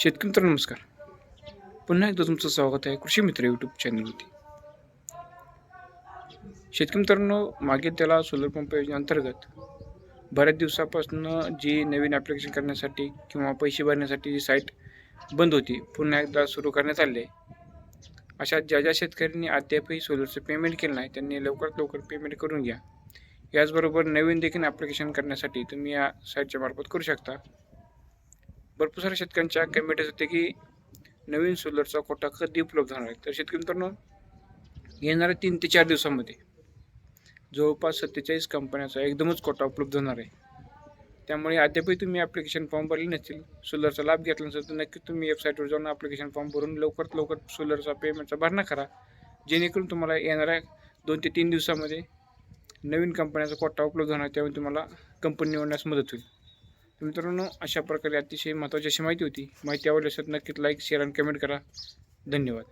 शेतकरी मित्र नमस्कार. पुन्हा एकदा तुमचं स्वागत आहे कृषी मित्र यूट्यूब चॅनलवरती शेतकरी मित्रांनो मागे त्याला सोलर पंप योजनेअंतर्गत बऱ्याच दिवसापासून जी नवीन ॲप्लिकेशन करण्यासाठी किंवा पैसे भरण्यासाठी जी साईट बंद होती पुन्हा एकदा सुरू करण्यात आली. आहे अशा ज्या ज्या शेतकऱ्यांनी अद्यापही सोलरचं पेमेंट केलं नाही त्यांनी लवकरात लवकर पेमेंट करून घ्या. याचबरोबर नवीन देखील ॲप्लिकेशन करण्यासाठी तुम्ही या साईटच्या मार्फत करू शकता. भरपूर साऱ्या शेतकऱ्यांच्या कमेंट्स होते की नवीन सोलरचा कोटा कधी उपलब्ध होणार आहे. तर शेतकरी मित्रांनो येणाऱ्या तीन ते चार दिवसामध्ये जवळपास सत्तेचाळीस कंपन्याचा एकदमच कोटा उपलब्ध होणार आहे. त्यामुळे अद्यापही तुम्ही ॲप्लिकेशन फॉर्म भरले नसतील सोलरचा लाभ घेतला नसेल तर नक्की तुम्ही वेबसाईटवर जाऊन ॲप्लिकेशन फॉर्म भरून लवकरात लवकर सोलरचा पेमेंटचा भरणा करा. जेणेकरून तुम्हाला येणाऱ्या दोन ते तीन दिवसामध्ये नवीन कंपन्याचा कोटा उपलब्ध होणार आहे, त्यामुळे तुम्हाला कंपनी निवडण्यास मदत होईल. तर मित्रांनो अशा प्रकारे अतिशय महत्त्वाची अशी माहिती होती. माहिती आवडली असेल नक्कीच लाईक शेअर आणि कमेंट करा. धन्यवाद.